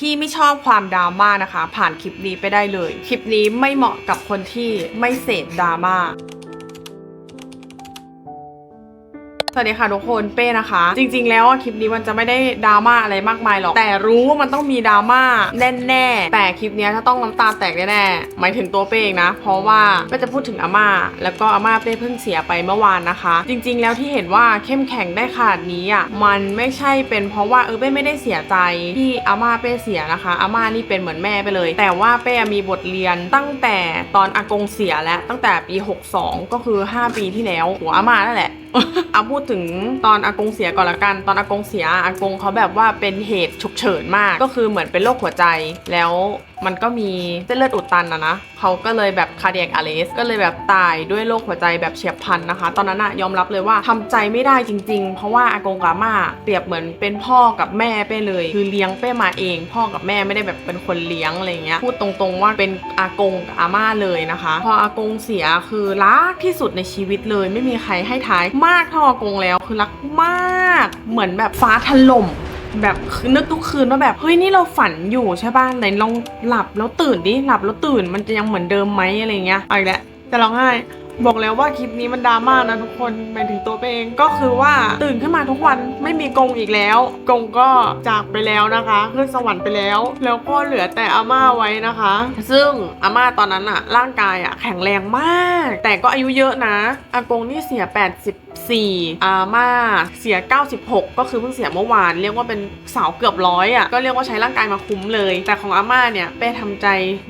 ที่ไม่ชอบความดราม่านะคะ ผ่านคลิปนี้ไปได้เลย คลิปนี้ไม่เหมาะกับคนที่ไม่เสพดราม่า สวัสดีค่ะทุกคนเป้นะคะ จริง ๆ แล้วคลิปนี้มันจะไม่ได้ดราม่าอะไรมากมายหรอก แต่รู้ว่ามันต้องมีดราม่าแน่ๆแต่คลิปนี้ถ้าต้องน้ำตาแตกแน่ๆหมายถึงตัวเป้เองนะ เพราะว่าก็จะพูดถึงอาม่า แล้วก็อาม่าเป้เพิ่งเสียไปเมื่อวานนะคะ จริง ๆ แล้วที่เห็นว่าเข้มแข็งได้ขนาดนี้อะมันไม่ใช่เป็นเพราะว่าเออเป้ไม่ได้เสียใจที่อาม่าเป้เสียนะคะอาม่านี่เป็นเหมือนแม่ไปเลย แต่ว่าเป้มีบทเรียนตั้งแต่ตอนอากงเสียแล้วตั้งแต่ปี 62 ก็คือ 5 ปีที่แล้วหัวอาม่านั่นแหละ เอาพูดถึงตอนอากงเสียก่อนละกัน ตอนอากงเสียอากงเขาแบบว่าเป็นเหตุฉุกเฉินมาก ก็คือเหมือนเป็นโรคหัวใจแล้ว มันก็มีเส้นเลือดอุดตันนะนะเขาก็เลยแบบคาเดียกอาเลสก็เลยแบบตายด้วยโรคหัวใจแบบเฉียบพลันนะคะ ตอนนั้นอะยอมรับเลยว่าทำใจไม่ได้จริง ๆ เพราะว่าอากงกาม่าเปรียบเหมือนเป็นพ่อกับแม่เป้เลย คือเลี้ยงเป้มาเอง พ่อกับแม่ไม่ได้แบบเป็นคนเลี้ยงอะไรเงี้ยพูดตรงๆว่าเป็นอากงกับอาม่าเลยนะคะ พออากงเสียคือรักที่สุดในชีวิตเลย ไม่มีใครให้ท้ายมากเท่าอากงแล้วคือรักมาก เหมือนแบบฟ้าถล่ม แบบคือนึกทุกคืนว่าแบบเฮ้ยนี่เราฝันอยู่ใช่ป่ะไหนลองหลับแล้วตื่นดิหลับแล้วตื่นมันจะยังเหมือนเดิมไหมอะไรเงี้ยเอาอีกแล้วจะร้องไห้ บอกแล้วว่าคลิปนี้มันดราม่านะทุกคนหมายถึงตัวเองก็คือว่าตื่นขึ้นมาทุกวันไม่มีกงอีกแล้ว กงก็จากไปแล้วนะคะขึ้นสวรรค์ไปแล้ว แล้วก็เหลือแต่อาม่าไว้นะคะ ซึ่งอาม่าตอนนั้นอะร่างกายอะแข็งแรงมาก แต่ก็อายุเยอะนะอากงนี่เสีย 84 อาม่าเสีย 96 ก็คือเพิ่งเสียเมื่อวาน เรียกว่าเป็นสาวเกือบร้อยอะก็เรียกว่าใช้ร่างกายมาคุ้มเลย แต่ของอาม่าเนี่ยเป้ทำใจ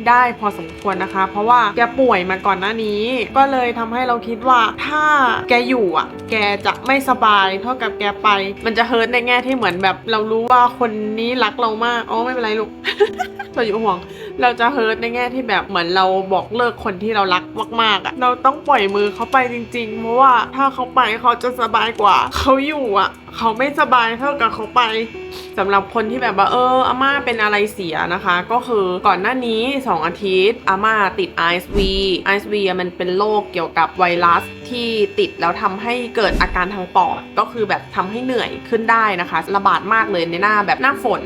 ได้พอสมควรนะคะ เพราะว่าแกป่วยมาก่อนหน้านี้ ก็เลยทำให้เราคิดว่าถ้าแกอยู่อะ แกจะไม่สบายเท่ากับแกไป มันจะเฮิร์ตในแง่ที่เหมือนแบบ เรารู้ว่าคนนี้รักเรามากอ๋อไม่เป็นไรลูกเราอยู่ห่วง เราจะเฮิร์ตในแง่ที่แบบเหมือนเราบอกเลิกคนที่เรารักมากๆอะเราต้องปล่อยมือเขาไปจริง ๆ เพราะว่าถ้าเขาไปเขาจะสบายกว่าเขาอยู่อะ เขาไม่สบายเท่ากับเขาไปสำหรับคนที่แบบว่าเอออาม่าเป็นอะไรเสียนะคะ ก็คือก่อนหน้านี้ 2 อาทิตย์อาม่าติด ISV ISV อะมันเป็นโรคเกี่ยวกับไวรัส ที่ติดแล้วทำให้เกิดอาการทางปอดก็คือแบบทำให้เหนื่อยขึ้นได้นะคะ ระบาดมากเลยในหน้าแบบหน้าฝน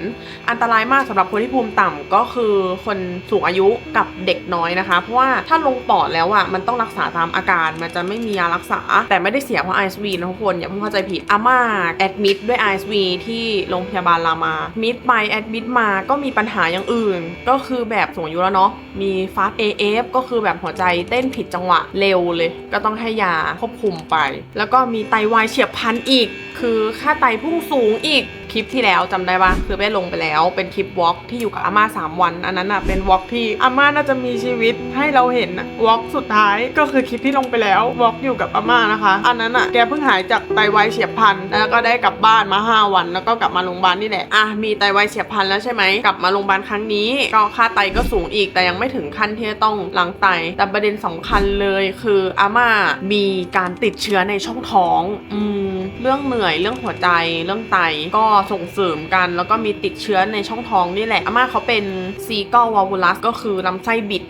อันตรายมากสำหรับคนที่ภูมิต่ำก็คือคนสูงอายุกับเด็กน้อยนะคะ เพราะว่าถ้าลงปอดแล้วอะมันต้องรักษาตามอาการมันจะไม่มียารักษา แต่ไม่ได้เสียเพราะ ISV นะทุกคนอย่าเพิ่งเข้าใจผิดอาม่าแอดมิดด้วย ISV ที่โรงพยาบาลรามามิดไปแอดมิดมาก็มีปัญหาอย่างอื่น ก็คือแบบสูงอายุแล้วเนาะมีฟาส AF ก็คือแบบหัวใจเต้นผิดจังหวะเร็วเลย ก็ต้องให้ยาควบคุมไป แล้วก็มีไตวายเฉียบพลันอีก คือค่าไตพุ่งสูงอีก ลิปที่แล้วจำได้ปะคือไปลงไปแล้ว เป็นคลิปวอล์กที่อยู่กับอาม่า3วัน อันนั้นอะเป็นวอล์กที่อาม่าน่าจะมีชีวิตให้เราเห็นวอล์กสุดท้ายก็คือคลิปที่ลงไปแล้ววอล์กอยู่กับอาม่านะคะ อันนั้นอะแกเพิ่งหายจากไตวายเฉียบพลันแล้วก็ได้กลับบ้านมา 5 วัน แล้วก็กลับมาโรงพยาบาลนี่แหละอะมีไตวายเฉียบพลันแล้วใช่ไหมกลับมาโรงพยาบาลครั้งนี้ก็ค่าไตก็สูงอีกแต่ยังไม่ถึงขั้นที่จะต้องล้างไต แต่ประเด็นสำคัญเลยคืออาม่ามีการติดเชื้อในช่องท้องอืมเรื่องเหนื่อยเรื่องหัวใจเรื่องไตก็ส่งเสริมกัน แล้วก็มีติดเชื้อในช่องท้องนี่แหละอาม่าเขาเป็นซีก l วาวูลัสก็คือลำไส้บิด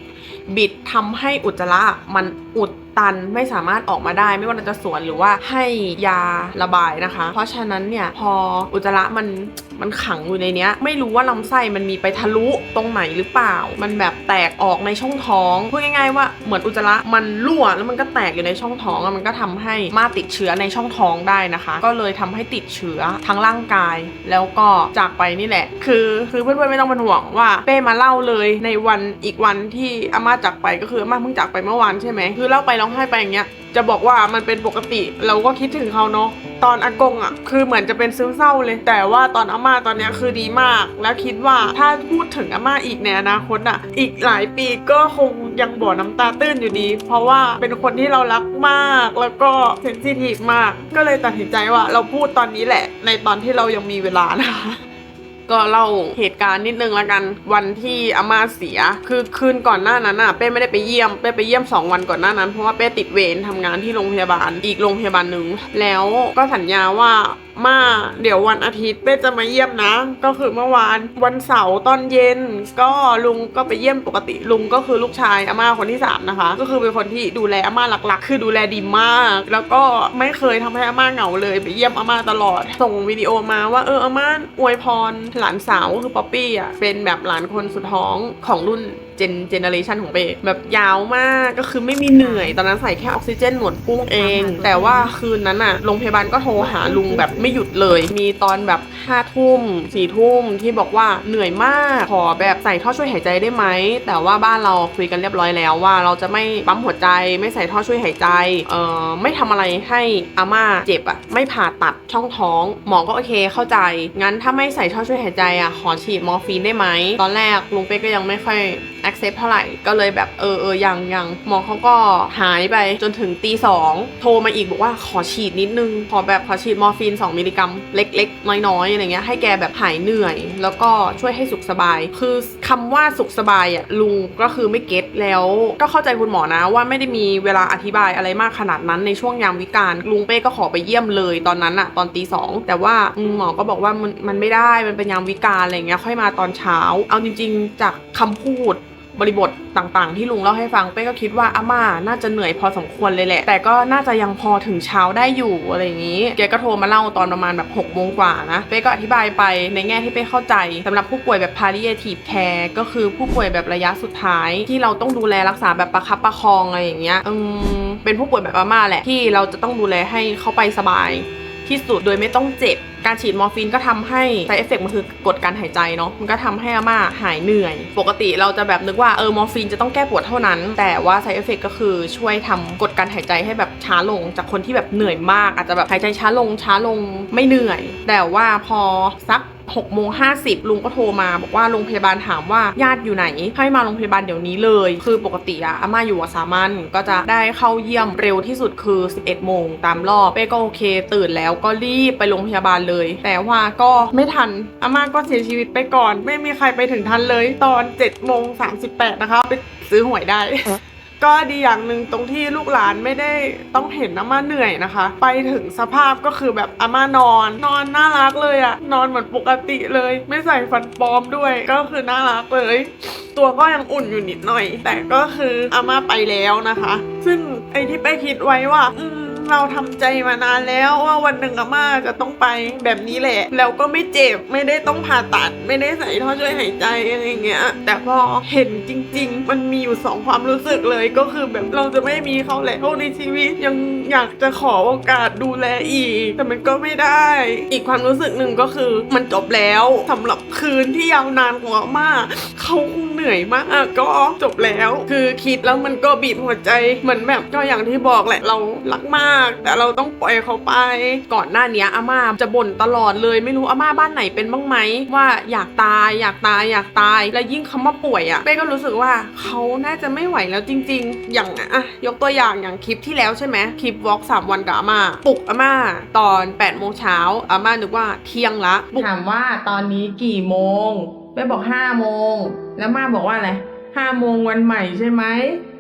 บิดทำให้อุจจาระมันอุด ตันไม่สามารถออกมาได้ ไม่ว่าเราจะสวนหรือว่าให้ยาระบายนะคะ เพราะฉะนั้นเนี่ยพออุจจาระมันมันขังอยู่ในเนี้ย ไม่รู้ว่าลำไส้มันมีไปทะลุตรงไหนหรือเปล่า มันแบบแตกออกในช่องท้องพูดง่าย ๆ ว่าเหมือนอุจจาระมันรั่วแล้วมันก็แตกอยู่ในช่องท้องมันก็ทำให้มาติดเชื้อในช่องท้องได้นะคะ ก็เลยทำให้ติดเชื้อทั้งร่างกาย แล้วก็จากไปนี่แหละ คือคือเพื่อนๆไม่ต้องเป็นห่วงว่าเป้มาเล่าเลยในวันอีกวันที่อาม่าจากไปก็คืออาม่าเพิ่งจากไปเมื่อวานใช่ไหมคือเล่าไปร้องไห้ไปอย่างเงี้ยจะบอกว่ามันเป็นปกติเราก็คิดถึงเขาเนาะตอนอากงอะ่ะคือเหมือนจะเป็นซึมเศร้าเลย แต่ว่าตอนอาม่าตอนเนี้ยคือดีมาก แล้วคิดว่าถ้าพูดถึงอาม่าอีกในอนาคตอะ่ะ อีกหลายปีก็คงยังบ่อน้ำตาตื้นอยู่ดี เพราะว่าเป็นคนที่เรารักมากแล้วก็เซนซิทีฟมาก ก็เลยตัดสินใจว่าเราพูดตอนนี้แหละ ในตอนที่เรายังมีเวลานะคะ ก็เล่าเหตุการณ์นิดนึงละกันวันที่อาม่าเสีย คือคืนก่อนหน้านั้นน่ะเป้ไม่ได้ไปเยี่ยมเป้ไปเยี่ยม 2 วันก่อนหน้านั้นเพราะว่าเป้ติดเวรทำงานที่โรงพยาบาลอีกโรงพยาบาลหนึ่งแล้วก็สัญญาว่ามาเดี๋ยววันอาทิตย์เป้จะมาเยี่ยมนะ ก็คือเมื่อวานวันเสาร์ตอนเย็น ก็ลุงก็ไปเยี่ยมปกติลุงก็คือลูกชายอาม่าคนที่สามนะคะก็คือเป็นคนที่ดูแลอาม่าหลักๆ คือดูแลดีมาก แล้วก็ไม่เคยทำให้อาม่าเหงาเลยไปเยี่ยมอาม่าตลอด ส่งวิดีโอมาว่าเอออาม่าอวยพรหลานสาวก็คือป๊อปปี้อะเป็นแบบหลานคนสุดท้องของรุ่นเจนเจเนอเรชันของเบย์แบบยาวมากก็คือไม่มีเหนื่อย ตอนนั้นใส่แค่ออกซิเจนหนวดกุ้งเอง แต่ว่าคืนนั้นอะโรงพยาบาลก็โทรหาลุงแบบไม่หยุดเลย มีตอนแบบห้าทุ่มสี่ทุ่มที่บอกว่าเหนื่อยมากขอแบบใส่ท่อช่วยหายใจได้ไหม แต่ว่าบ้านเราคุยกันเรียบร้อยแล้วว่า เราจะไม่ปั๊มหัวใจไม่ใส่ท่อช่วยหายใจเอ่อไม่ทำอะไรให้อาม่าเจ็บอะไม่ผ่าตัดช่องท้องหมอก็โอเคเข้าใจงั้นถ้าไม่ใส่ท่อช่วยหายใจอะขอฉีดมอร์ฟีนได้ไหม ตอนแรกลุงเป๊กก็ยังไม่ค่อย accept เท่าไหร่ ก็เลยแบบเออเออยังยังหมอเขาก็หายไปจนถึงตีสองโทรมาอีกบอกว่าขอฉีดนิดนึง ขอแบบขอฉีดมอร์ฟีน 2 มิลลิกรัมเล็ก ๆ น้อยๆอะไรเงี้ยให้แกแบบหายเหนื่อย แล้วก็ช่วยให้สุขสบาย คือคำว่าสุขสบายอะลุงก็คือไม่เก็ตแล้วก็เข้าใจคุณหมอนะว่าไม่ได้มีเวลาอธิบายอะไรมากขนาดนั้นในช่วงยามวิกาลลุงเป้ก็ขอไปเยี่ยมเลยตอนนั้นอะตอนตีสองแต่ว่าหมอก็บอกว่ามันมันไม่ได้มันเป็นยามวิกาลอะไรเงี้ยค่อยมาตอนเช้า เอาจริง ๆ จากคำพูดบริบทต่างๆ ที่ลุงเล่าให้ฟังเป้ก็คิดว่าอาม่าน่าจะเหนื่อยพอสมควรเลยแหละ แต่ก็น่าจะยังพอถึงเช้าได้อยู่อะไรอย่างนี้แกก็โทรมาเล่าตอนประมาณแบบ6กโมงกว่านะเป้ก็อธิบายไปในแง่ที่เป้เข้าใจสำหรับผู้ป่วยแบบ palliative care ก็คือผู้ป่วยแบบระยะสุดท้าย ที่เราต้องดูแลรักษาแบบประคับประคองอะไรอย่างเงี้ยอืมเป็นผู้ป่วยแบบอาม่าแหละที่เราจะต้องดูแลให้เขาไปสบายที่สุดโดยไม่ต้องเจ็บ การฉีดมอร์ฟีนก็ทำให้ไซเอฟเฟกมันคือกดการหายใจเนาะมันก็ทำให้อาม่าหายเหนื่อย ปกติเราจะแบบนึกว่าเออมอร์ฟีนจะต้องแก้ปวดเท่านั้น แต่ว่าไซเอฟเฟกก็คือช่วยทำกดการหายใจให้แบบช้าลง จากคนที่แบบเหนื่อยมาก อาจจะแบบหายใจช้าลงช้าลงไม่เหนื่อย แต่ว่าพอสัก 6โมง50ลุงก็โทรมา บอกว่าโรงพยาบาลถามว่าญาติอยู่ไหน ให้มาโรงพยาบาลเดี๋ยวนี้เลย คือปกติอะอาม่าอยู่กัสามัญก็จะได้เข้าเยี่ยมเร็วที่สุดคือ 11 โมงตามรอบเป้ก็โอเค ตื่นแล้วก็รีบไปโรงพยาบาลเลย แต่ว่าก็ไม่ทันอาม่าก็เสียชีวิตไปก่อน ไม่มีใครไปถึงทันเลย ตอน7โมง38นะคะ ไปซื้อหวยได้ ก็ดีอย่างหนึ่งตรงที่ลูกหลานไม่ได้ต้องเห็นอาม่าเหนื่อยนะคะ ไปถึงสภาพก็คือแบบอาม่านอน นอนน่ารักเลยอะนอนเหมือนปกติเลย ไม่ใส่ฟันปลอมด้วย ก็คือน่ารักเลย ตัวก็ยังอุ่นอยู่นิดหน่อย แต่ก็คืออาม่าไปแล้วนะคะ ซึ่งไอที่ไปคิดไว้ว่า อืม เราทำใจมานานแล้วว่าวันหนึ่งอาม่าจะต้องไปแบบนี้แหละ แล้วก็ไม่เจ็บไม่ได้ต้องผ่าตัด ไม่ได้ใส่ท่อช่วยหายใจอะไรเงี้ย แต่พอเห็นจริง ๆ มันมีอยู่สองความรู้สึกเลยก็คือแบบเราจะไม่มีเขาแล้วในชีวิตยังอยากจะขอโอกาสดูแลอีก แต่มันก็ไม่ได้ อีกความรู้สึกหนึ่งก็คือมันจบแล้วสำหรับคืนที่ยาวนานของอาม่าเขาคงเหนื่อยมากก็จบแล้ว คือคิดแล้วมันก็บีบหัวใจเหมือนแบบก็อย่างที่บอกแหละเรารักมากแต่เราต้องปล่อยเขาไป ก่อนหน้านี้อาม่าจะบ่นตลอดเลยไม่รู้อาม่าบ้านไหนเป็นบ้างไหมว่าอยากตายอยากตายอยากตาย แล้วยิ่งคำว่าป่วยอะ่ะเป้ก็รู้สึกว่าเขาน่าจะไม่ไหวแล้วจริง ๆ อย่างอะยกตัวอย่างอย่างคลิปที่แล้วใช่ไหมคลิปวอล์กสามวันกับอาม่าปลุกอาม่าตอน8ปดโมงเช้าอาม่านึกว่าเที่ยงละถามว่าตอนนี้กี่โมงเป้บอกห้าโมงแล้วม่าบอกว่าอะไร ห้าโมงวันใหม่ใช่ไหม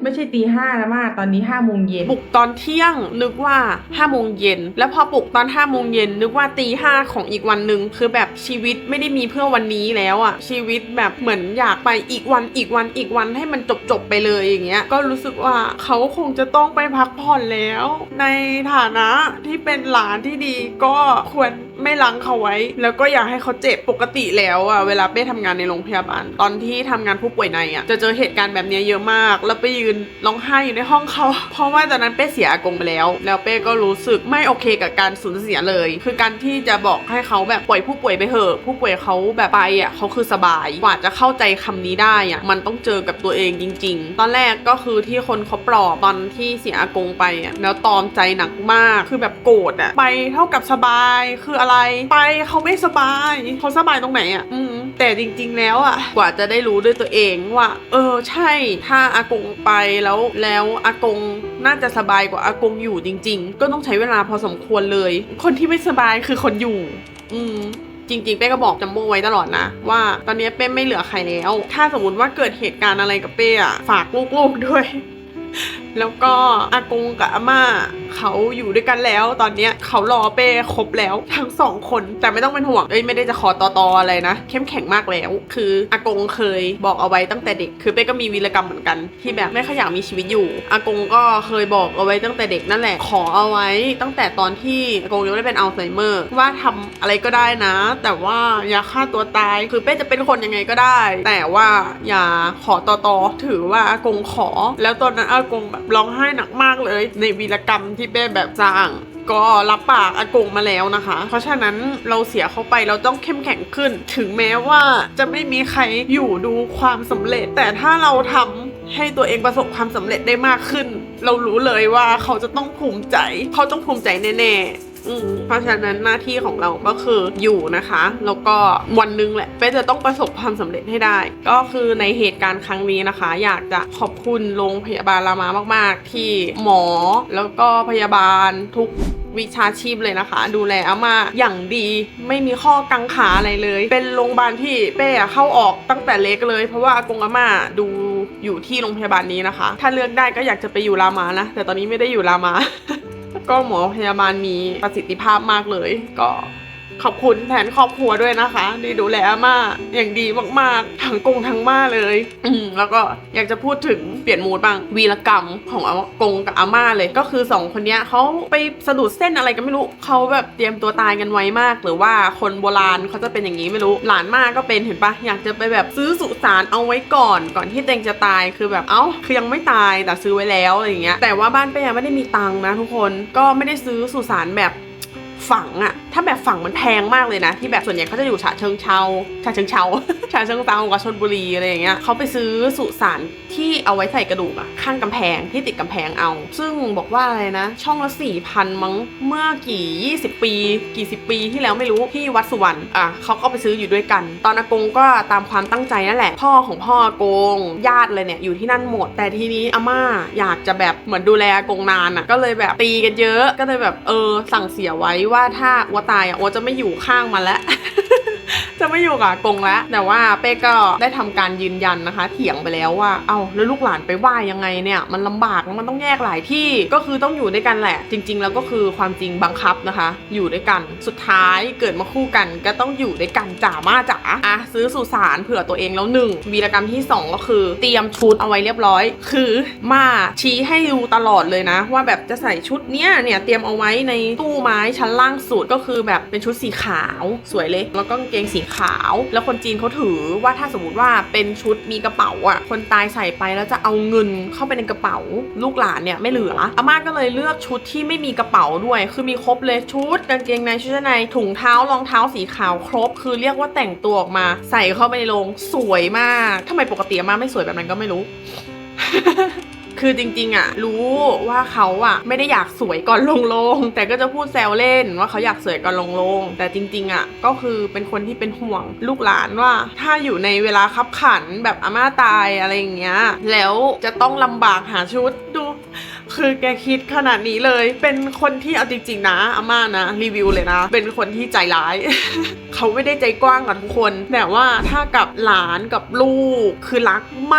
ไม่ใช่ตีห้าแล้วมาตอนนี้ห้าโมงเย็นปลุกตอนเที่ยงนึกว่าห้าโมงเย็นแล้วพอปลุกตอนห้าโมงเย็นนึกว่าตีห้าของอีกวันหนึ่งคือแบบชีวิตไม่ได้มีเพื่อวันนี้แล้วอะชีวิตแบบเหมือนอยากไปอีกวันอีกวันอีกวันให้มันจบจบไปเลยอย่างเงี้ยก็รู้สึกว่าเขาคงจะต้องไปพักผ่อนแล้ว ในฐานะที่เป็นหลานที่ดีก็ควร ไม่ลังเขาไว้ แล้วก็อยากให้เขาเจ็บปกติแล้วอะเวลาเป้ทำงานในโรงพยาบาล ตอนที่ทำงานผู้ป่วยในอะจะเจอเหตุการณ์แบบนี้เยอะมาก แล้วไปยืนร้องไห้อยู่ในห้องเขา เพราะว่าตอนนั้นเป้เสียอากงไปแล้ว แล้วเป้ก็รู้สึกไม่โอเคกับการสูญเสียเลย คือการที่จะบอกให้เขาแบบปล่อยผู้ป่วยไปเถอะผู้ป่วยเขาแบบไปอะเขาคือสบายกว่าจะเข้าใจคำนี้ได้อะมันต้องเจอกับตัวเองจริง ๆ ตอนแรกก็คือที่คนเขาปลอบตอนที่เสียอากงไปอะแล้วตอมใจหนักมาก คือแบบโกรธอะไปเท่ากับสบายคืออะไรไปเขาไม่สบายเขาสบายตรงไหนอะอืมแต่จริงๆแล้วอะ กว่าจะได้รู้ด้วยตัวเองว่า เออใช่ ถ้าอากงไปแล้วแล้วอากงน่าจะสบายกว่าอากงอยู่จริง ๆ ก็ต้องใช้เวลาพอสมควรเลย คนที่ไม่สบายคือคนอยู่ อืมจริงๆ เป้ก็บอกจัมโบ้ไว้ตลอดนะ ว่าตอนนี้เป้ไม่เหลือใครแล้ว ถ้าสมมติว่าเกิดเหตุการณ์อะไรกับเป้อะฝากลูกๆด้วย แล้วก็อากงกับอาม่าเขาอยู่ด้วยกันแล้ว ตอนเนี้ยเขารอเป้ครบแล้วทั้งสองคนแต่ไม่ต้องเป็นห่วงเอ้ยไม่ได้จะขอต่อตออะไรนะ เข้มแข็งมากแล้ว คืออากงเคยบอกเอาไว้ตั้งแต่เด็ก คือเป้ก็มีวีรกรรมเหมือนกัน ที่แบบไม่ค่อยอยากมีชีวิตอยู่อากงก็เคยบอกเอาไว้ตั้งแต่เด็กนั่นแหละขอเอาไว้ ตั้งแต่ตอนที่อากงยังไม่ได้เป็นอัลไซเมอร์ว่าทำอะไรก็ได้นะ แต่ว่าอย่าฆ่าตัวตาย คือเป้จะเป็นคนยังไงก็ได้ แต่ว่าอย่าขอต่อตอถือว่าอากงขอ แล้วตอนนั้นอากงแบบร้องไห้หนักมากเลย ในวีรกรรมที่เป้แบบสร้างก็รับปากอากงมาแล้วนะคะ เพราะฉะนั้นเราเสียเขาไปเราต้องเข้มแข็งขึ้น ถึงแม้ว่าจะไม่มีใครอยู่ดูความสำเร็จ แต่ถ้าเราทำให้ตัวเองประสบความสำเร็จได้มากขึ้น เรารู้เลยว่าเขาจะต้องภูมิใจ เขาต้องภูมิใจแน่ๆ อืมเพราะฉะนั้นหน้าที่ของเราก็คืออยู่นะคะ แล้วก็วันหนึงแหละเป้จะต้องประสบความสำเร็จให้ได้ ก็คือในเหตุการณ์ครั้งนี้นะคะ อยากจะขอบคุณโรงพยาบาลรามามาก ๆ ที่หมอแล้วก็พยาบาลทุกวิชาชีพเลยนะคะ ดูแลอาม่าอย่างดีไม่มีข้อกังขาอะไรเลย เป็นโรงพยาบาลที่เป้เข้าออกตั้งแต่เล็กเลย เพราะว่าอากงอาม่าดูอยู่ที่โรงพยาบาลนี้นะคะ ถ้าเลือกได้ก็อยากจะไปอยู่รามานะ แต่ตอนนี้ไม่ได้อยู่รามา ก็หมอพยาบาลมีประสิทธิภาพมากเลย ก็ ขอบคุณแทนครอบครัวด้วยนะคะที่ดูแลอาม่าอย่างดีมากๆ ทั้งกงทั้งม่าเลย อืมแล้วก็อยากจะพูดถึงเปลี่ยนมูดบ้างวีรกรรมของอากงกับอาม่าเลย ก็คือสองคนนี้เขาไปสะดุดเส้นอะไรกันไม่รู้เขาแบบเตรียมตัวตายกันไวมาก หรือว่าคนโบราณเขาจะเป็นอย่างนี้ไม่รู้ หลานมากก็เป็นเห็นปะอยากจะไปแบบซื้อสุสานเอาไว้ก่อน ก่อนที่เตงจะตายคือแบบเอ้าคือยังไม่ตายแต่ซื้อไว้แล้วอะไรอย่างเงี้ยแต่ว่าบ้านเป้ยังไม่ได้มีตังค์นะทุกคนก็ไม่ได้ซื้อสุสานแบบ ฝังอะถ้าแบบฝังมันแพงมากเลยนะ ที่แบบส่วนใหญ่เขาจะอยู่ฉะเชิงเชาฉะเชิงเชา ฉะเชิงเซากับชนบุรีอะไรอย่างเงี้ยเขาไปซื้อสุสานที่เอาไว้ใส่กระดูกอะข้างกำแพงที่ติดกำแพงเอา ซึ่งบอกว่าอะไรนะ ช่องละสี่พันมั้งเมื่อกี่ 20 ปี กี่สิบปีที่แล้วไม่รู้ที่วัดสุวรรณอะเขาก็ไปซื้ออยู่ด้วยกัน ตอนอากงก็ตามความตั้งใจนั่นแหละ พ่อของพ่ออากงญาติเลยเนี่ยอยู่ที่นั่นหมด แต่ทีนี้อาม่าอยากจะแบบเหมือนดูแลอากงนานอะก็เลยแบบตีกันเยอะก็เลยแบบเออสั่งเสียไว้ว่าถ้าอัวตายอะอัวจะไม่อยู่ข้างมันแล้ว จะไม่อยู่กับกงแล้ว แต่ว่าเป้ก็ได้ทำการยืนยันนะคะ เถียงไปแล้วว่า เอ้าแล้วลูกหลานไปไหว่ายังไงเนี่ย มันลำบากมันต้องแยกหลายที่ก็คือต้องอยู่ด้วยกันแหละ จริง ๆ แล้วก็คือความจริงบังคับนะคะ อยู่ด้วยกันสุดท้ายเกิดมาคู่กันก็ต้องอยู่ด้วยกันจ๋ามาจ๋าอะซื้อสุสานเผื่อตัวเองแล้วหนึ่งวีรกรรมที่สองก็คือ เตรียมชุดเอาไว้เรียบร้อย คือมาชี้ให้ดูตลอดเลยนะ ว่าแบบจะใส่ชุดเนี้ยเนี่ยเตรียมเอาไว้ในตู้ไม้ชั้นล่างสุดก็คือแบบเป็นชุดสีขาวสวยเลยแล้วก็เกงสีขาว แล้วคนจีนเขาถือว่าถ้าสมมติว่าเป็นชุดมีกระเป๋าอะคนตายใส่ไปแล้วจะเอาเงินเข้าไปในกระเป๋า ลูกหลานเนี่ยไม่เหลืออาม่าก็เลยเลือกชุดที่ไม่มีกระเป๋าด้วย คือมีครบเลยชุดกางเกงในชุดชั้นในถุงเท้ารองเท้าสีขาวครบ คือเรียกว่าแต่งตัวออกมาใส่เข้าไปในโรงสวยมากทำไมปกติอาม่าไม่สวยแบบนั้นก็ไม่รู้ คือจริงๆอะรู้ว่าเขาอะไม่ได้อยากสวยก่อนลงลงแต่ก็จะพูดแซวเล่นว่าเขาอยากสวยก่อนลงลงแต่จริงๆอะก็คือเป็นคนที่เป็นห่วงลูกหลานว่า ถ้าอยู่ในเวลาคับขันแบบอาม่าตายอะไรอย่างเงี้ยแล้วจะต้องลำบากหาชุดดู คือแกคิดขนาดนี้เลย เป็นคนที่เอาจริงๆนะอาม่านะรีวิวเลยนะ เป็นคนที่ใจร้าย เขาไม่ได้ใจกว้างกับทุกคน แต่ว่าถ้ากับหลานกับลูกคือรักม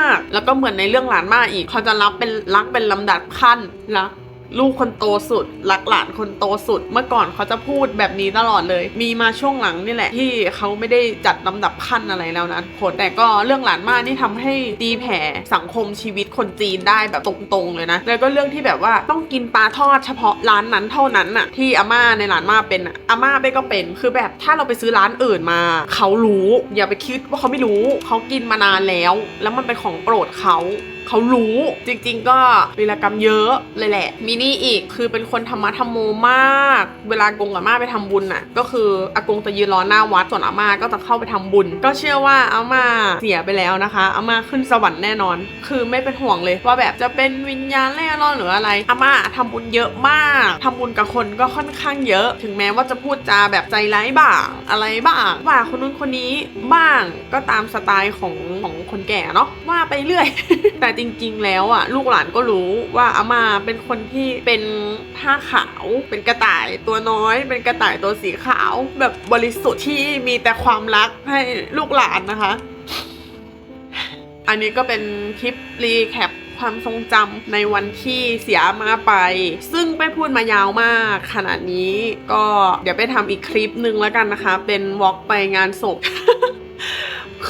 าก แล้วก็เหมือนในเรื่องหลานมากอีก เขาจะรับเป็นรักเป็นลำดับขั้นรัก ลูกคนโตสุดรักหลานคนโตสุด เมื่อก่อนเขาจะพูดแบบนี้ตลอดเลย มีมาช่วงหลังนี่แหละ ที่เขาไม่ได้จัดลำดับขั้นอะไรแล้วนะทุกคนแต่ก็เรื่องหลานมากนี่ทำให้ตีแผ่สังคมชีวิตคนจีนได้แบบตรงๆเลยนะแล้วก็เรื่องที่แบบว่าต้องกินปลาทอดเฉพาะร้านนั้นเท่านั้นน่ะที่อาม่าในร้านมาเป็นน่ะอาม่าเป้ก็เป็นคือแบบถ้าเราไปซื้อร้านอื่นมา เขารู้อย่าไปคิดว่าเขาไม่รู้ เขากินมานานแล้ว แล้วมันเป็นของโปรดเขาเขารู้จริง ๆ ก็วีรกรรมเยอะเลยแหละมีนี่อีกคือเป็นคนธรรมะธรรมโมมาก เวลากงกับอาม่าไปทำบุญน่ะ ก็คืออากงจะยืนรอหน้าวัดส่วนอาม่าก็จะเข้าไปทำบุญ ก็เชื่อว่าอาม่าเสียไปแล้วนะคะอาม่าขึ้นสวรรค์แน่นอน คือไม่เป็นห่วงเลยว่าแบบจะเป็นวิญญาณแล่ร่อนหรืออะไรอาม่าทำบุญเยอะมากทำบุญกับคนก็ค่อนข้างเยอะ ถึงแม้ว่าจะพูดจาแบบใจร้ายบ้างอะไรบ้างว่าคนนู้นคนนี้บ้างก็ตามสไตล์ของของคนแก่เนาะว่าไปเรื่อยแต่จริง ๆ แล้วอะลูกหลานก็รู้ว่าอาม่าเป็นคนที่เป็นผ้าขาว เป็นกระต่ายตัวน้อย เป็นกระต่ายตัวสีขาว แบบบริสุทธิ์ที่มีแต่ความรักให้ลูกหลานนะคะ อันนี้ก็เป็นคลิปรีแคปความทรงจำในวันที่เสียมาไป ซึ่งไปพูดมายาวมากขนาดนี้ก็เดี๋ยวไปทำอีกคลิปหนึ่งแล้วกันนะคะ เป็นวอล์กไปงานศพ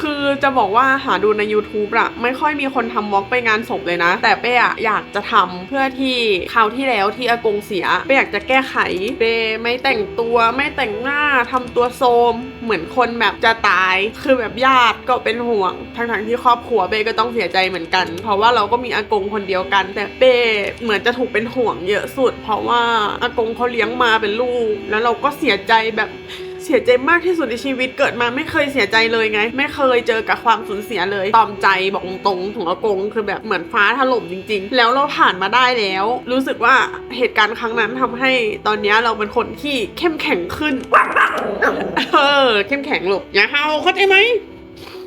คือจะบอกว่าหาดูใน YouTube อะไม่ค่อยมีคนทำวอล์กไปงานศพเลยนะ แต่เป้อะอยากจะทำเพื่อที่คราวที่แล้วที่อากงเสียเป้อยากจะแก้ไขเป้ไม่แต่งตัวไม่แต่งหน้าทำตัวโซม เหมือนคนแบบจะตาย คือแบบญาติก็เป็นห่วงทั้งๆที่ครอบครัวเป้ก็ต้องเสียใจเหมือนกัน เพราะว่าเราก็มีอากงคนเดียวกัน แต่เป้เหมือนจะถูกเป็นห่วงเยอะสุด เพราะว่าอากงเขาเลี้ยงมาเป็นลูก แล้วเราก็เสียใจแบบ เสียใจมากที่สุดในชีวิตเกิดมาไม่เคยเสียใจเลยไง ไม่เคยเจอกับความสูญเสียเลย ตอมใจบอกตรงๆของอากงคือแบบเหมือนฟ้าถล่มจริง ๆ แล้วเราผ่านมาได้แล้ว รู้สึกว่าเหตุการณ์ครั้งนั้นทำให้ตอนนี้เราเป็นคนที่เข้มแข็งขึ้น เออเข้มแข็งหลบอย่าเฮาเข้าใจไหม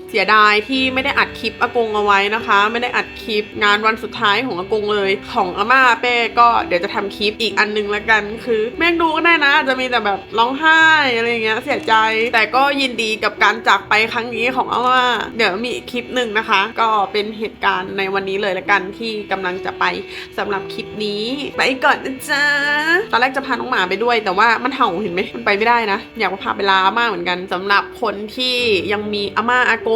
เสียดายที่ไม่ได้อัดคลิปอากงเอาไว้นะคะ ไม่ได้อัดคลิปงานวันสุดท้ายของอากงเลย ของอาม่าเป้ก็เดี๋ยวจะทำคลิปอีกอันนึงละกัน คือแม่งดูก็ได้นะอาจจะมีแต่แบบร้องไห้อะไรอย่างเงี้ยเสียใจ แต่ก็ยินดีกับการจากไปครั้งนี้ของอาม่าเดี๋ยวมีคลิปหนึ่งนะคะ ก็เป็นเหตุการณ์ในวันนี้เลยละกันที่กำลังจะไปสำหรับคลิปนี้ไปก่อนนะจ๊ะตอนแรกจะพาน้องหมาไปด้วย แต่ว่ามันเห่าเห็นไหมมันไปไม่ได้นะ อยากมาพาไปลาอาม่าเหมือนกันสำหรับคนที่ยังมีอาม่าอากง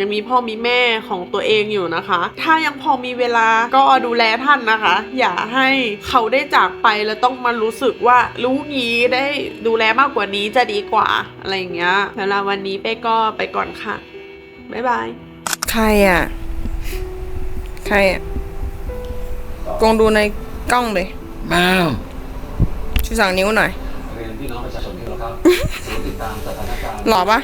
ยังมีพ่อมีแม่ของตัวเองอยู่นะคะ ถ้ายังพอมีเวลาก็ดูแลท่านนะคะ อย่าให้เขาได้จากไปแล้วต้องมารู้สึกว่ารู้งี้ได้ดูแลมากกว่านี้จะดีกว่าอะไรอย่างเงี้ยสำหรับวันนี้เป้ก็ไปก่อนค่ะบ๊ายบาย ใครอะ ใครอะกงดูในกล้องเลยแมวชูสองนิ้วหน่อย เรียนพี่น้องประชาชนที่เคารพครับศูนย์ติดตามสถานการณ์หล่อปะ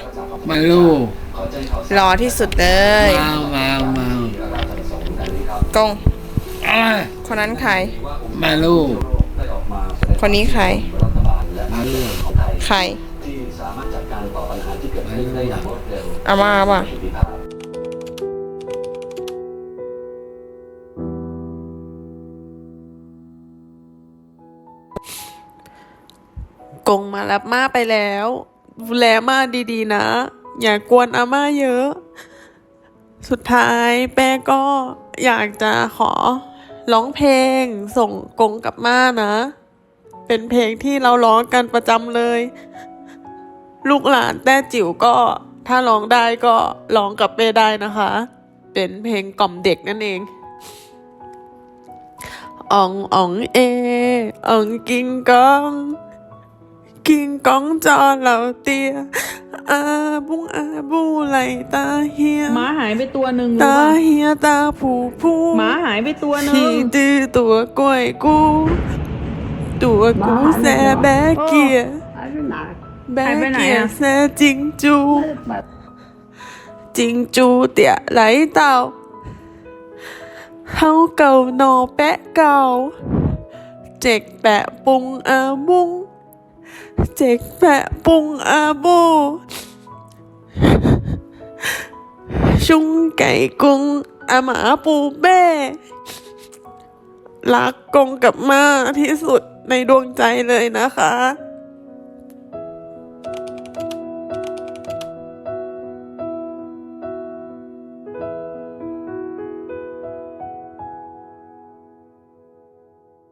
ไม่รู้ ขอแจ้งข่าวสารรอที่สุดเลยแมวแมวแมวที่ราชประสงค์ดังนี้ครับกงอะไรคนนั้นใครว่าองค์ไม่รู้ได้ออกมาแสดงคนนี้ใครรัฐบาลและภาคเอกชนของไทยใครที่สามารถจัดการต่อปัญหาที่เกิดขึ้นได้อย่างรวดเร็วอาม่าปะประสิทธิภาพกงมารับม่าไปแล้วดูแลม่าดีๆนะ อย่ากวนอาม่าเยอะ สุดท้ายแป้ก็อยากจะขอร้องเพลงส่งกงกับม่านะ เป็นเพลงที่เราร้องกันประจำเลย ลูกหลานแต้จิ๋วก็ถ้าร้องได้ก็ร้องกับเป้ได้นะคะ เป็นเพลงกล่อมเด็กนั่นเองอ่องอ่องเออ่องกิงกอง กิงกองจอเราเตียอาบุ้งอาบูไหลตาเฮียหมาหายไปตัวหนึ่งรู้ตาป่ะเฮียตาผูผูหมาหายไปตัวหนึ่ที่งดื้อตัวกล้วยกูตัวกูแซ่แบกเกียแบกเกียแซ่จิงจูจิงจู เตี่ยไหลเต่าเฮาเก่าโนอแจ็กแปะปุงอาบุงเจ็กแปะปุงอาบูชุงไก่กุงอาหมาปูเบ้รักกงกับมาที่สุดในดวงใจเลยนะคะ